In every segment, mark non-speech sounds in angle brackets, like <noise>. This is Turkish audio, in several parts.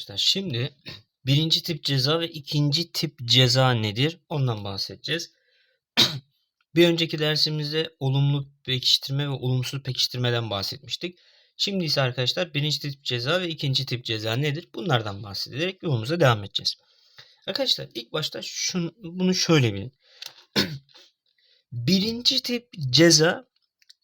arkadaşlar. Şimdi <clears throat> birinci tip ceza ve ikinci tip ceza nedir? Ondan bahsedeceğiz. <clears throat> Bir önceki dersimizde olumlu pekiştirme ve olumsuz pekiştirmeden bahsetmiştik. Şimdi ise arkadaşlar birinci tip ceza ve ikinci tip ceza nedir? Bunlardan bahsederek yolumuza devam edeceğiz. Arkadaşlar ilk başta şunu, bunu şöyle bilin. <clears throat> birinci tip ceza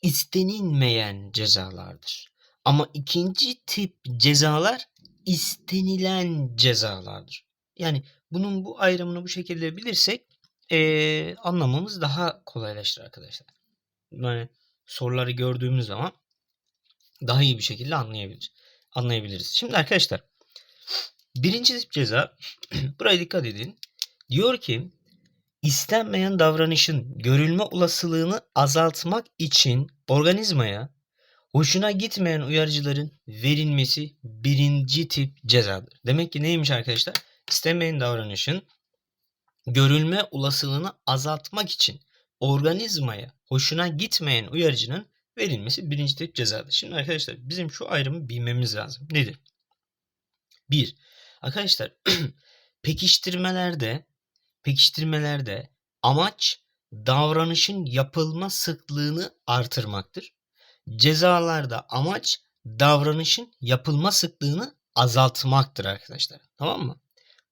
istenilmeyen cezalardır. Ama ikinci tip cezalar istenilen cezalardır. Yani bunun bu ayrımını bu şekilde bilirsek eee, anlamamız daha kolaylaşır arkadaşlar. Yani soruları gördüğümüz zaman daha iyi bir şekilde anlayabilir, anlayabiliriz. Şimdi arkadaşlar birinci tip ceza <clears throat> buraya dikkat edin. Diyor ki istenmeyen davranışın görülme olasılığını azaltmak için organizmaya hoşuna gitmeyen uyarıcıların verilmesi birinci tip cezadır. Demek ki neymiş arkadaşlar? İstenmeyen davranışın görülme olasılığını azaltmak için organizmaya hoşuna gitmeyen uyarıcının verilmesi birinci tip cezadır. Şimdi arkadaşlar bizim şu ayrımı bilmemiz lazım. Nedir? Bir, arkadaşlar <clears throat> pekiştirmelerde pekiştirmelerde amaç davranışın yapılma sıklığını artırmaktır. Cezalarda amaç davranışın yapılma sıklığını azaltmaktır arkadaşlar. Tamam mı?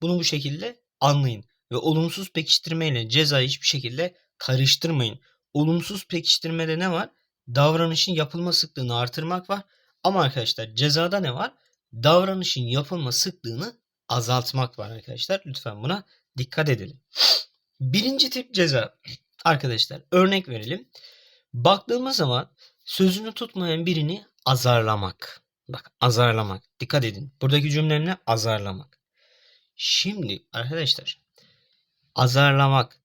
Bunu bu şekilde anlayın. Ve olumsuz pekiştirme ile cezayı hiçbir şekilde karıştırmayın. Olumsuz pekiştirmede ne var? Davranışın yapılma sıklığını artırmak var. Ama arkadaşlar cezada ne var? Davranışın yapılma sıklığını azaltmak var arkadaşlar. Lütfen buna dikkat edelim. Birinci tip ceza arkadaşlar örnek verelim. Baktığımız zaman sözünü tutmayan birini azarlamak. Bak azarlamak. Dikkat edin. Buradaki cümlem ne? Azarlamak. Şimdi arkadaşlar azarlamak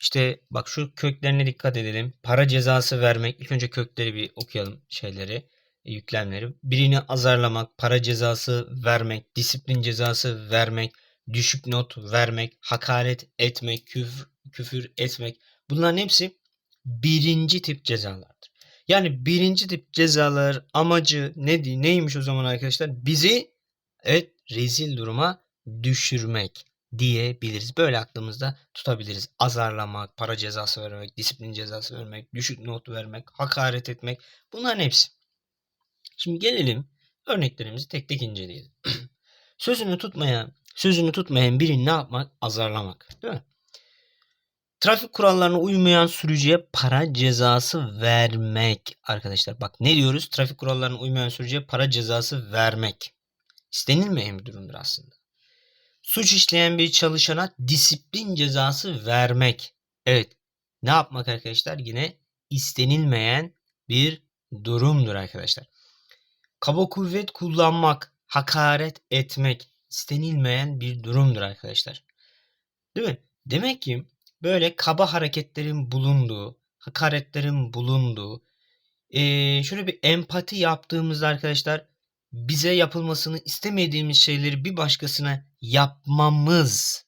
işte bak şu köklerine dikkat edelim. Para cezası vermek. İlk önce kökleri bir okuyalım şeyleri, yüklemleri. Birini azarlamak, para cezası vermek, disiplin cezası vermek, düşük not vermek, hakaret etmek, küfür, küfür etmek. Bunların hepsi birinci tip cezalardır. Yani birinci tip cezalar amacı ne, neymiş o zaman arkadaşlar? Bizi evet rezil duruma düşürmek diyebiliriz. Böyle aklımızda tutabiliriz. Azarlamak, para cezası vermek, disiplin cezası vermek, düşük not vermek, hakaret etmek bunların hepsi. Şimdi gelelim örneklerimizi tek tek inceleyelim. <clears throat> sözünü tutmayan, sözünü tutmayan birini ne yapmak? Azarlamak. Değil mi? Trafik kurallarına uymayan sürücüye para cezası vermek arkadaşlar. Bak ne diyoruz? Trafik kurallarına uymayan sürücüye para cezası vermek. İstenilmeyen bir durumdur aslında. Suç işleyen bir çalışana disiplin cezası vermek. Evet. Ne yapmak arkadaşlar? Yine istenilmeyen bir durumdur arkadaşlar. Kaba kuvvet kullanmak, hakaret etmek istenilmeyen bir durumdur arkadaşlar. Değil mi? Demek ki böyle kaba hareketlerin bulunduğu, hakaretlerin bulunduğu, ee, şöyle bir empati yaptığımızda arkadaşlar bize yapılmasını istemediğimiz şeyleri bir başkasına yapmamız.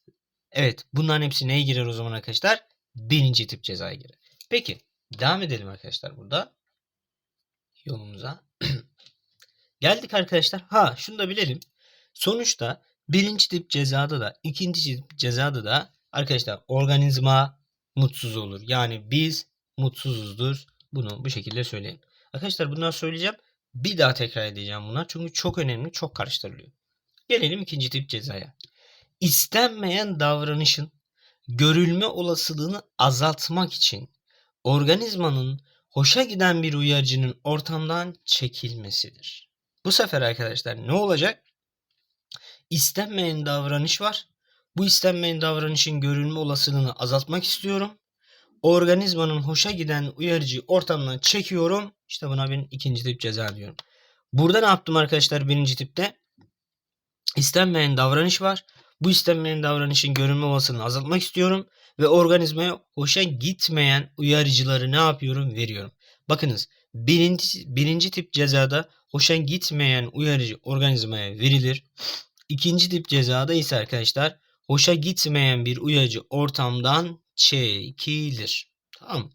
Evet bunların hepsi neye girer o zaman arkadaşlar? Birinci tip cezaya girer. Peki devam edelim arkadaşlar burada. Yolumuza. <clears throat> Geldik arkadaşlar. Ha şunu da bilelim. Sonuçta birinci tip cezada da ikinci tip cezada da arkadaşlar organizma mutsuz olur. Yani biz mutsuzuzdur. Bunu bu şekilde söyleyeyim. Arkadaşlar bunları söyleyeceğim. Bir daha tekrar edeceğim bunlar. Çünkü çok önemli, çok karıştırılıyor. Gelelim ikinci tip cezaya. İstenmeyen davranışın görülme olasılığını azaltmak için organizmanın hoşa giden bir uyarıcının ortamdan çekilmesidir. Bu sefer arkadaşlar ne olacak? İstenmeyen davranış var. Bu istenmeyen davranışın görülme olasılığını azaltmak istiyorum. Organizmanın hoşa giden uyarıcıyı ortamdan çekiyorum. İşte buna ben ikinci tip ceza diyorum. Burada ne yaptım arkadaşlar birinci tipte? İstenmeyen davranış var. Bu istenmeyen davranışın görünme olasılığını azaltmak istiyorum. Ve organizmaya hoşa gitmeyen uyarıcıları ne yapıyorum? Veriyorum. Bakınız birinci, birinci tip cezada hoşa gitmeyen uyarıcı organizmaya verilir. İkinci tip cezada ise arkadaşlar hoşa gitmeyen bir uyarıcı ortamdan çekilir. Tamam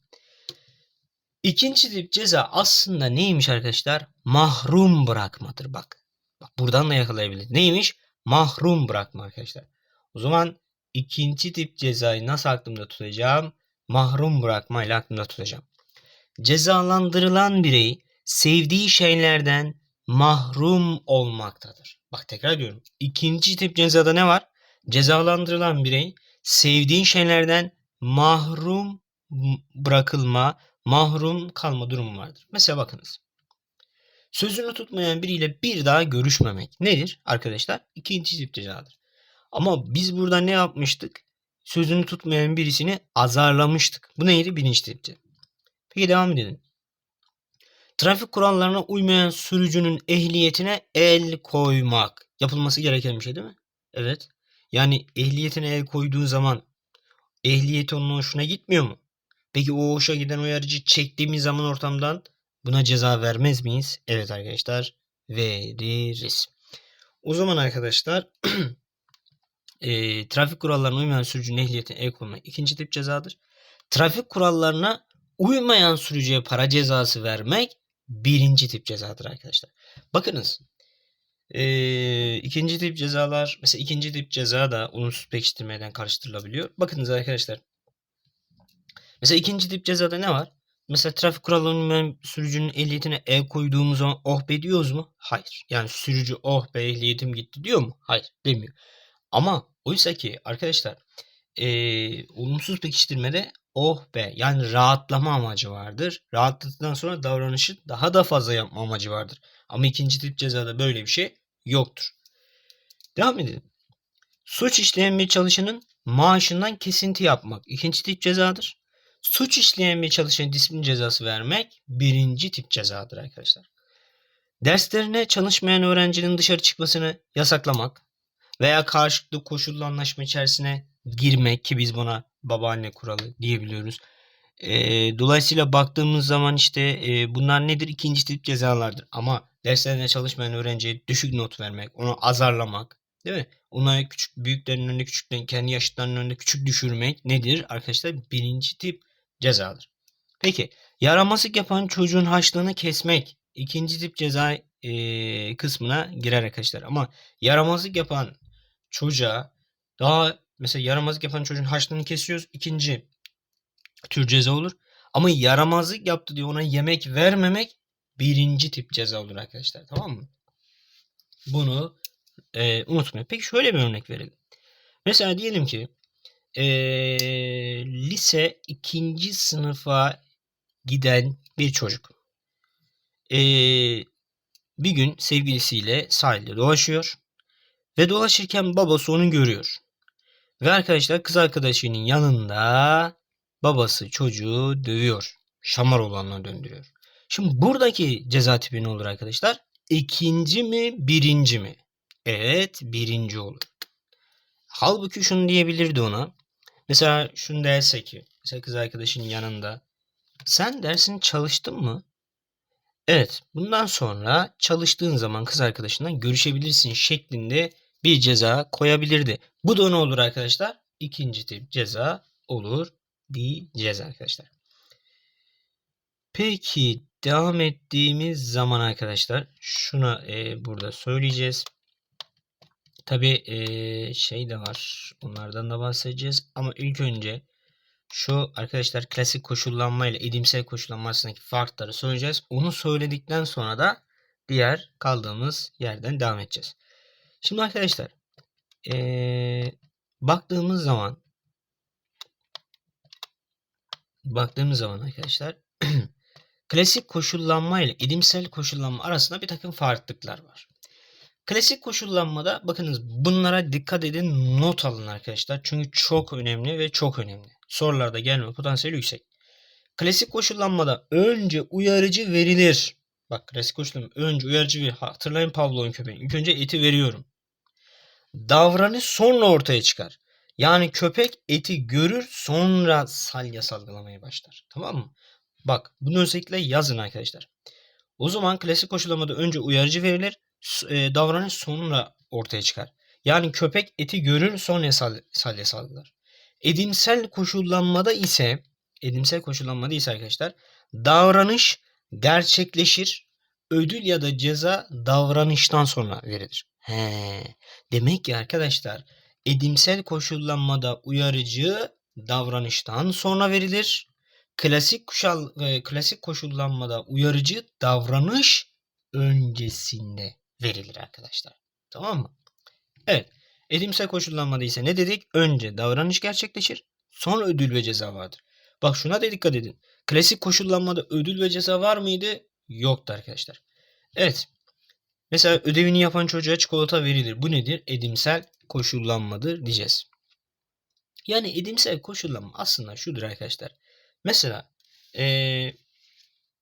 İkinci tip ceza aslında neymiş arkadaşlar? Mahrum bırakmadır bak. Bak buradan da yakalayabilir. Neymiş? mahrum bırakma arkadaşlar. O zaman ikinci tip cezayı nasıl aklımda tutacağım? Mahrum bırakmayla aklımda tutacağım. Cezalandırılan birey sevdiği şeylerden mahrum olmaktadır. Bak tekrar diyorum. İkinci tip cezada ne var? Cezalandırılan birey sevdiği şeylerden mahrum bırakılma, mahrum kalma durumu vardır. Mesela bakınız. Sözünü tutmayan biriyle bir daha görüşmemek nedir arkadaşlar? İkinci tip cezadır. Ama biz burada ne yapmıştık? Sözünü tutmayan birisini azarlamıştık. Bu neydi? Birinci tip ceza. Peki devam edelim. Trafik kurallarına uymayan sürücünün ehliyetine el koymak. Yapılması gereken bir şey değil mi? Evet. Yani ehliyetine el koyduğu zaman ehliyeti onun hoşuna gitmiyor mu? Peki o hoşa giden uyarıcı çektiğimiz zaman ortamdan buna ceza vermez miyiz? Evet arkadaşlar veririz. O zaman arkadaşlar <clears throat> e, trafik kurallarına uymayan sürücünün ehliyetine el koymak ikinci tip cezadır. Trafik kurallarına uymayan sürücüye para cezası vermek birinci tip cezadır arkadaşlar. Bakınız ee, ikinci tip cezalar mesela ikinci tip ceza da olumsuz pekiştirmeden karıştırılabiliyor. Bakınız arkadaşlar. Mesela ikinci tip cezada ne var? Mesela trafik kurallarının sürücünün ehliyetine el koyduğumuz zaman oh be diyoruz mu? Hayır. Yani sürücü oh be ehliyetim gitti diyor mu? Hayır demiyor. Ama oysa ki arkadaşlar ee, olumsuz pekiştirmede oh be yani rahatlama amacı vardır. Rahatladıktan sonra davranışı daha da fazla yapma amacı vardır. Ama ikinci tip cezada böyle bir şey yoktur. Devam edelim. Suç işleyen bir çalışanın maaşından kesinti yapmak ikinci tip cezadır. Suç işleyen bir çalışana disiplin cezası vermek birinci tip cezadır arkadaşlar. Derslerine çalışmayan öğrencinin dışarı çıkmasını yasaklamak veya karşılıklı koşullu anlaşma içerisine girmek ki biz buna babaanne kuralı diyebiliyoruz. E, dolayısıyla baktığımız zaman işte e, bunlar nedir? İkinci tip cezalardır. Ama derslerine çalışmayan öğrenciye düşük not vermek, onu azarlamak, değil mi? Ona küçük büyüklerin önünde küçüklerin kendi yaşıtlarının önünde küçük düşürmek nedir? Arkadaşlar birinci tip cezadır. Peki yaramazlık yapan çocuğun haçlığını kesmek ikinci tip ceza e, kısmına girer arkadaşlar. Ama yaramazlık yapan çocuğa daha mesela yaramazlık yapan çocuğun haçlığını kesiyoruz. İkinci tür ceza olur. Ama yaramazlık yaptı diye ona yemek vermemek birinci tip ceza olur arkadaşlar. Tamam mı? Bunu e, unutmayın. Peki şöyle bir örnek verelim. Mesela diyelim ki e, lise ikinci sınıfa giden bir çocuk. E, bir gün sevgilisiyle sahilde dolaşıyor. Ve dolaşırken babası onu görüyor. Ve arkadaşlar kız arkadaşının yanında babası çocuğu dövüyor. Şamar olanına döndürüyor. Şimdi buradaki ceza tipi ne olur arkadaşlar? İkinci mi birinci mi? Evet birinci olur. Halbuki şunu diyebilirdi ona. Mesela şunu derse ki mesela kız arkadaşının yanında sen dersini çalıştın mı? Evet bundan sonra çalıştığın zaman kız arkadaşından görüşebilirsin şeklinde bir ceza koyabilirdi. Bu da ne olur arkadaşlar? İkinci tip ceza olur diyeceğiz arkadaşlar. Peki devam ettiğimiz zaman arkadaşlar şuna e, burada söyleyeceğiz. Tabi e, şey de var. Bunlardan da bahsedeceğiz. Ama ilk önce şu arkadaşlar klasik koşullanma ile edimsel koşullanma arasındaki farkları söyleyeceğiz. Onu söyledikten sonra da diğer kaldığımız yerden devam edeceğiz. Şimdi arkadaşlar ee, baktığımız zaman baktığımız zaman arkadaşlar <clears throat> klasik koşullanma ile edimsel koşullanma arasında bir takım farklılıklar var. Klasik koşullanmada bakınız bunlara dikkat edin not alın arkadaşlar. Çünkü çok önemli ve çok önemli. Sorularda gelme potansiyeli yüksek. Klasik koşullanmada önce uyarıcı verilir. Bak klasik koşullanma önce uyarıcı bir hatırlayın Pavlov'un köpeği. İlk önce eti veriyorum. Davranış sonra ortaya çıkar. Yani köpek eti görür sonra salya salgılamaya başlar. Tamam mı? Bak bunu özellikle yazın arkadaşlar. O zaman klasik koşullamada önce uyarıcı verilir. E, davranış sonra ortaya çıkar. Yani köpek eti görür sonra sal, salya salgılar. Edimsel koşullanmada ise edimsel koşullanmada ise arkadaşlar davranış gerçekleşir. Ödül ya da ceza davranıştan sonra verilir. He. Demek ki arkadaşlar edimsel koşullanmada uyarıcı davranıştan sonra verilir. Klasik kuşal, e, klasik koşullanmada uyarıcı davranış öncesinde verilir arkadaşlar. Tamam mı? Evet. Edimsel koşullanmada ise ne dedik? Önce davranış gerçekleşir. Sonra ödül ve ceza vardır. Bak şuna da dikkat edin. Klasik koşullanmada ödül ve ceza var mıydı? Yoktu arkadaşlar. Evet. Mesela ödevini yapan çocuğa çikolata verilir. Bu nedir? Edimsel koşullanmadır diyeceğiz. Yani edimsel koşullanma aslında şudur arkadaşlar. Mesela ee,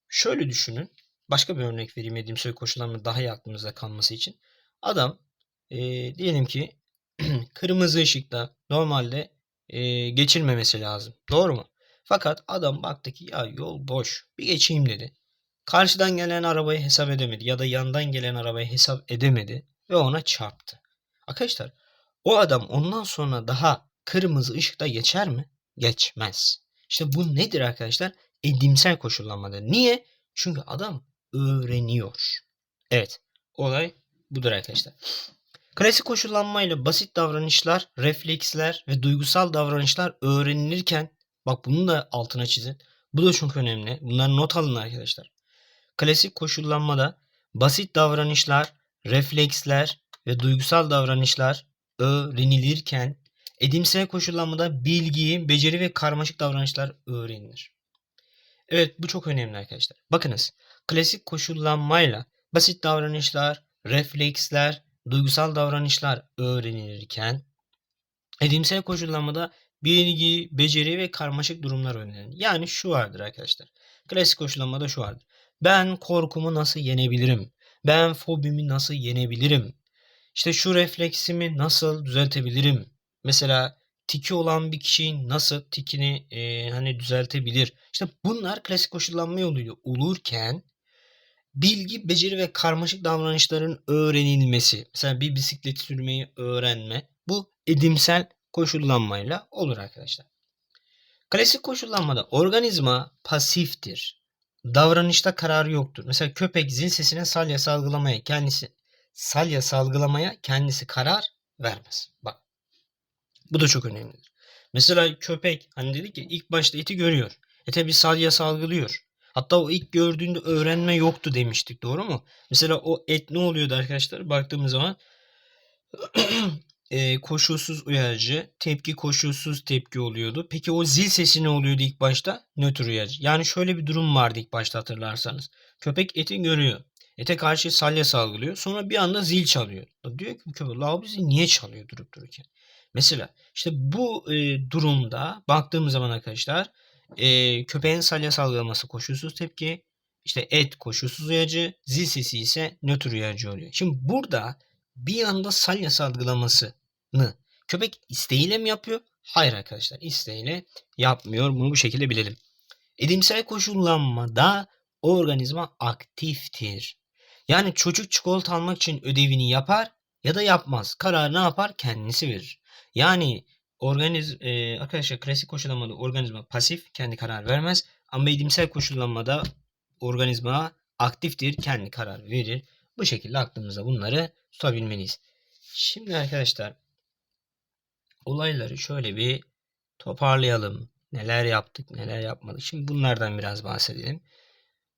şöyle düşünün. Başka bir örnek vereyim edimsel koşullanma daha iyi aklınızda kalması için. Adam ee, diyelim ki <clears throat> kırmızı ışıkta normalde ee, geçilmemesi lazım. Doğru mu? Fakat adam baktı ki ya yol boş. Bir geçeyim dedi. Karşıdan gelen arabayı hesap edemedi ya da yandan gelen arabayı hesap edemedi ve ona çarptı. Arkadaşlar o adam ondan sonra daha kırmızı ışıkta geçer mi? Geçmez. İşte bu nedir arkadaşlar? Edimsel koşullanmadır. Niye? Çünkü adam öğreniyor. Evet. Olay budur arkadaşlar. Klasik koşullanmayla basit davranışlar, refleksler ve duygusal davranışlar öğrenilirken bak bunu da altına çizin. Bu da çok önemli. Bunları not alın arkadaşlar. Klasik koşullanmada basit davranışlar, refleksler ve duygusal davranışlar öğrenilirken edimsel koşullanmada bilgi, beceri ve karmaşık davranışlar öğrenilir. Evet bu çok önemli arkadaşlar. Bakınız klasik koşullanmayla basit davranışlar, refleksler, duygusal davranışlar öğrenilirken edimsel koşullanmada bilgi, beceri ve karmaşık durumlar öğrenilir. Yani şu vardır arkadaşlar. Klasik koşullanmada şu vardır. Ben korkumu nasıl yenebilirim? Ben fobimi nasıl yenebilirim? İşte şu refleksimi nasıl düzeltebilirim? Mesela tiki olan bir kişi nasıl tikini e, hani düzeltebilir? İşte bunlar klasik koşullanma yoluyla olurken bilgi, beceri ve karmaşık davranışların öğrenilmesi. Mesela bir bisiklet sürmeyi öğrenme. Bu edimsel koşullanmayla olur arkadaşlar. Klasik koşullanmada organizma pasiftir. Davranışta kararı yoktur. Mesela köpek zil sesine salya salgılamaya kendisi salya salgılamaya kendisi karar vermez. Bak. Bu da çok önemlidir. Mesela köpek hani dedik ki ilk başta eti görüyor. Ete bir salya salgılıyor. Hatta o ilk gördüğünde öğrenme yoktu demiştik doğru mu? Mesela o et ne oluyordu arkadaşlar? Baktığımız zaman <clears throat> e, koşulsuz uyarıcı, tepki koşulsuz tepki oluyordu. Peki o zil sesi ne oluyordu ilk başta? Nötr uyarıcı. Yani şöyle bir durum vardı ilk başta hatırlarsanız. Köpek eti görüyor. Ete karşı salya salgılıyor. Sonra bir anda zil çalıyor. Diyor ki köpek la bizi niye çalıyor durup dururken? Mesela işte bu e, durumda baktığımız zaman arkadaşlar e, köpeğin salya salgılaması koşulsuz tepki. işte et koşulsuz uyarıcı. Zil sesi ise nötr uyarıcı oluyor. Şimdi burada bir anda salya salgılamasını köpek isteğiyle mi yapıyor? Hayır arkadaşlar isteğiyle yapmıyor. Bunu bu şekilde bilelim. Edimsel koşullanmada organizma aktiftir. Yani çocuk çikolata almak için ödevini yapar ya da yapmaz. Karar ne yapar? Kendisi verir. Yani organiz e, arkadaşlar klasik koşullanmada organizma pasif, kendi karar vermez. Ama edimsel koşullanmada organizma aktiftir, kendi karar verir. Bu şekilde aklımızda bunları tutabilmeliyiz. Şimdi arkadaşlar olayları şöyle bir toparlayalım. Neler yaptık, neler yapmadık. Şimdi bunlardan biraz bahsedelim.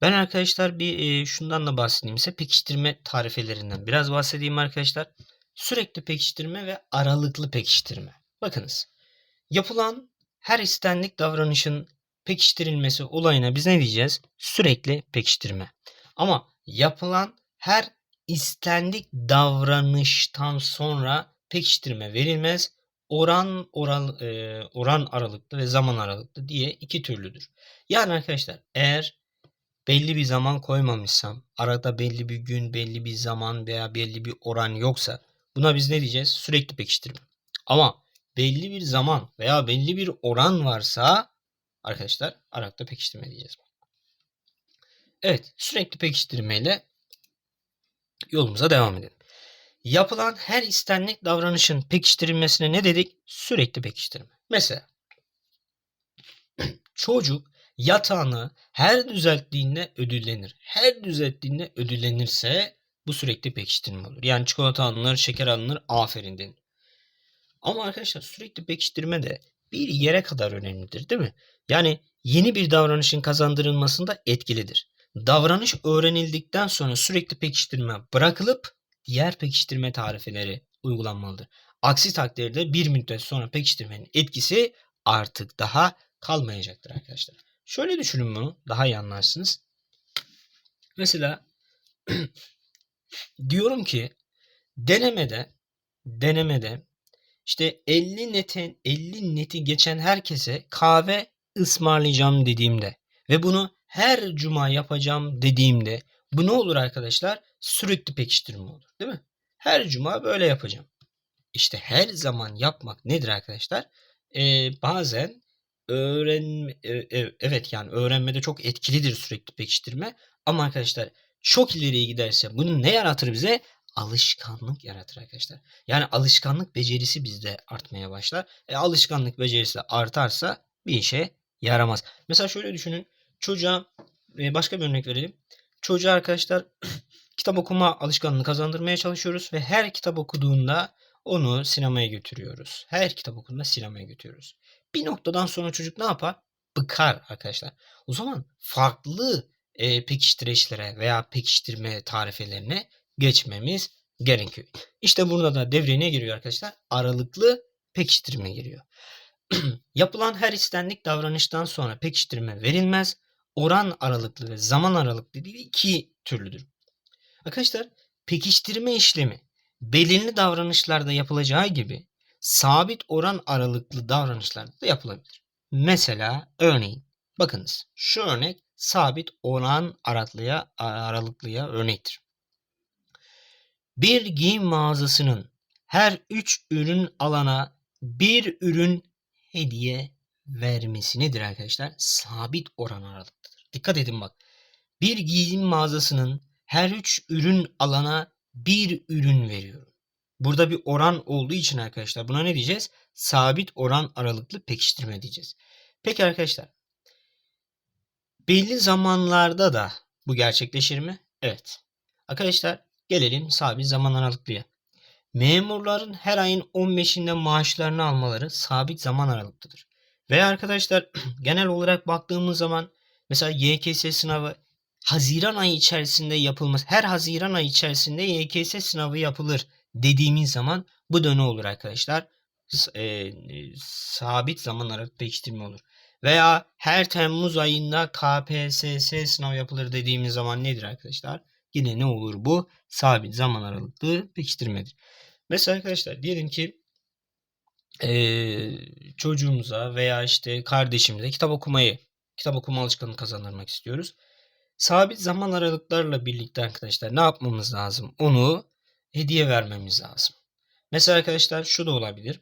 Ben arkadaşlar bir e, şundan da bahsedeyim ise pekiştirme tarifelerinden biraz bahsedeyim arkadaşlar. Sürekli pekiştirme ve aralıklı pekiştirme. Bakınız. Yapılan her istendik davranışın pekiştirilmesi olayına biz ne diyeceğiz? Sürekli pekiştirme. Ama yapılan her istendik davranıştan sonra pekiştirme verilmez. Oran oral e, oran aralıklı ve zaman aralıklı diye iki türlüdür. Yani arkadaşlar eğer belli bir zaman koymamışsam, arada belli bir gün, belli bir zaman veya belli bir oran yoksa buna biz ne diyeceğiz? Sürekli pekiştirme. Ama belli bir zaman veya belli bir oran varsa arkadaşlar arakta pekiştirme diyeceğiz. Evet sürekli pekiştirmeyle yolumuza devam edelim. Yapılan her istenlik davranışın pekiştirilmesine ne dedik? Sürekli pekiştirme. Mesela <clears throat> çocuk yatağını her düzelttiğinde ödüllenir. Her düzelttiğinde ödüllenirse bu sürekli pekiştirme olur. Yani çikolata alınır, şeker alınır, aferin denir. Ama arkadaşlar sürekli pekiştirme de bir yere kadar önemlidir değil mi? Yani yeni bir davranışın kazandırılmasında etkilidir. Davranış öğrenildikten sonra sürekli pekiştirme bırakılıp diğer pekiştirme tarifeleri uygulanmalıdır. Aksi takdirde bir müddet sonra pekiştirmenin etkisi artık daha kalmayacaktır arkadaşlar. Şöyle düşünün bunu daha iyi anlarsınız. Mesela <clears throat> diyorum ki denemede denemede işte 50 netin 50 neti geçen herkese kahve ısmarlayacağım dediğimde ve bunu her cuma yapacağım dediğimde bu ne olur arkadaşlar? Sürekli pekiştirme olur değil mi? Her cuma böyle yapacağım. İşte her zaman yapmak nedir arkadaşlar? Ee, bazen öğrenme e, e, evet yani öğrenmede çok etkilidir sürekli pekiştirme ama arkadaşlar çok ileriye giderse bunu ne yaratır bize? Alışkanlık yaratır arkadaşlar. Yani alışkanlık becerisi bizde artmaya başlar. E, alışkanlık becerisi artarsa bir işe yaramaz. Mesela şöyle düşünün. Çocuğa e, başka bir örnek verelim. Çocuğa arkadaşlar <clears throat> kitap okuma alışkanlığını kazandırmaya çalışıyoruz ve her kitap okuduğunda onu sinemaya götürüyoruz. Her kitap okuduğunda sinemaya götürüyoruz. Bir noktadan sonra çocuk ne yapar? Bıkar arkadaşlar. O zaman farklı e, pekiştireçlere veya pekiştirme tarifelerine geçmemiz gerekiyor. İşte burada da devreye ne giriyor arkadaşlar? Aralıklı pekiştirme giriyor. <clears throat> Yapılan her istendik davranıştan sonra pekiştirme verilmez. Oran aralıklı ve zaman aralıklı dediği iki türlüdür. Arkadaşlar pekiştirme işlemi belirli davranışlarda yapılacağı gibi sabit oran aralıklı davranışlarda da yapılabilir. Mesela örneğin bakınız şu örnek sabit oran aralıklıya, aralıklıya örnektir. Bir giyim mağazasının her üç ürün alana bir ürün hediye vermesi nedir arkadaşlar? Sabit oran aralıklıdır. Dikkat edin bak. Bir giyim mağazasının her üç ürün alana bir ürün veriyorum. Burada bir oran olduğu için arkadaşlar buna ne diyeceğiz? Sabit oran aralıklı pekiştirme diyeceğiz. Peki arkadaşlar belli zamanlarda da bu gerçekleşir mi? Evet. Arkadaşlar gelelim sabit zaman aralıklıya. Memurların her ayın 15'inde maaşlarını almaları sabit zaman aralıklıdır. Ve arkadaşlar <clears throat> genel olarak baktığımız zaman mesela YKS sınavı Haziran ayı içerisinde yapılması, her Haziran ayı içerisinde YKS sınavı yapılır dediğimiz zaman bu da olur arkadaşlar? E, e, sabit zaman aralıklı pekiştirme olur. Veya her Temmuz ayında KPSS sınav yapılır dediğimiz zaman nedir arkadaşlar? Yine ne olur bu? Sabit zaman aralıklı pekiştirmedir. Mesela arkadaşlar diyelim ki ee, çocuğumuza veya işte kardeşimize kitap okumayı, kitap okuma alışkanlığı kazandırmak istiyoruz. Sabit zaman aralıklarla birlikte arkadaşlar ne yapmamız lazım? Onu hediye vermemiz lazım. Mesela arkadaşlar şu da olabilir.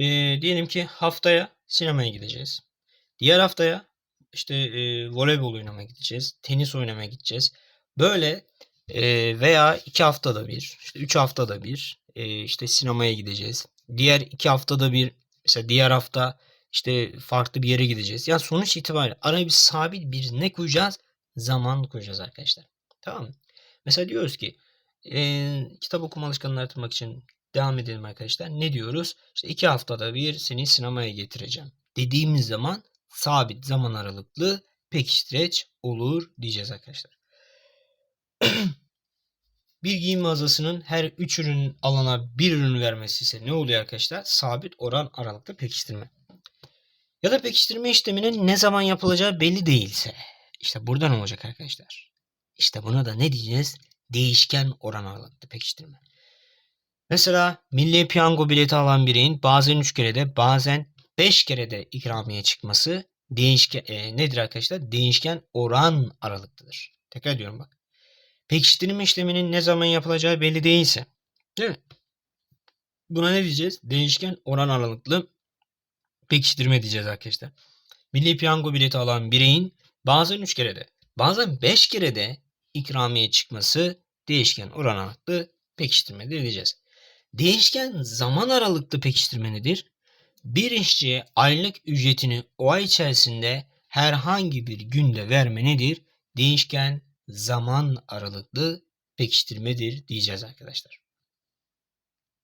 E, diyelim ki haftaya sinemaya gideceğiz. Diğer haftaya işte e, voleybol oynamaya gideceğiz. Tenis oynamaya gideceğiz. Böyle e, veya iki haftada bir, işte üç haftada bir e, işte sinemaya gideceğiz. Diğer iki haftada bir mesela diğer hafta işte farklı bir yere gideceğiz. Yani sonuç itibariyle araya bir sabit bir ne koyacağız? Zaman koyacağız arkadaşlar. Tamam mı? Mesela diyoruz ki e, kitap okuma alışkanlığını artırmak için devam edelim arkadaşlar. Ne diyoruz? İşte iki haftada bir seni sinemaya getireceğim. Dediğimiz zaman sabit zaman aralıklı pekiştireç olur diyeceğiz arkadaşlar. <clears throat> bir giyim mağazasının her 3 ürün alana bir ürün vermesi ise ne oluyor arkadaşlar? Sabit oran aralıklı pekiştirme. Ya da pekiştirme işleminin ne zaman yapılacağı belli değilse. işte buradan olacak arkadaşlar. İşte buna da ne diyeceğiz? Değişken oran aralıklı pekiştirme. Mesela milli piyango bileti alan bireyin bazen 3 kere de bazen 5 kere de ikramiye çıkması değişken e, nedir arkadaşlar? Değişken oran aralıklıdır. Tekrar ediyorum bak. Pekiştirme işleminin ne zaman yapılacağı belli değilse. Değil mi? Buna ne diyeceğiz? Değişken oran aralıklı pekiştirme diyeceğiz arkadaşlar. Milli piyango bileti alan bireyin bazen 3 kere de bazen 5 kere de ikramiye çıkması değişken oran aralıklı pekiştirme diyeceğiz. Değişken zaman aralıklı pekiştirme nedir? Bir işçiye aylık ücretini o ay içerisinde herhangi bir günde verme nedir? Değişken zaman aralıklı pekiştirmedir diyeceğiz arkadaşlar.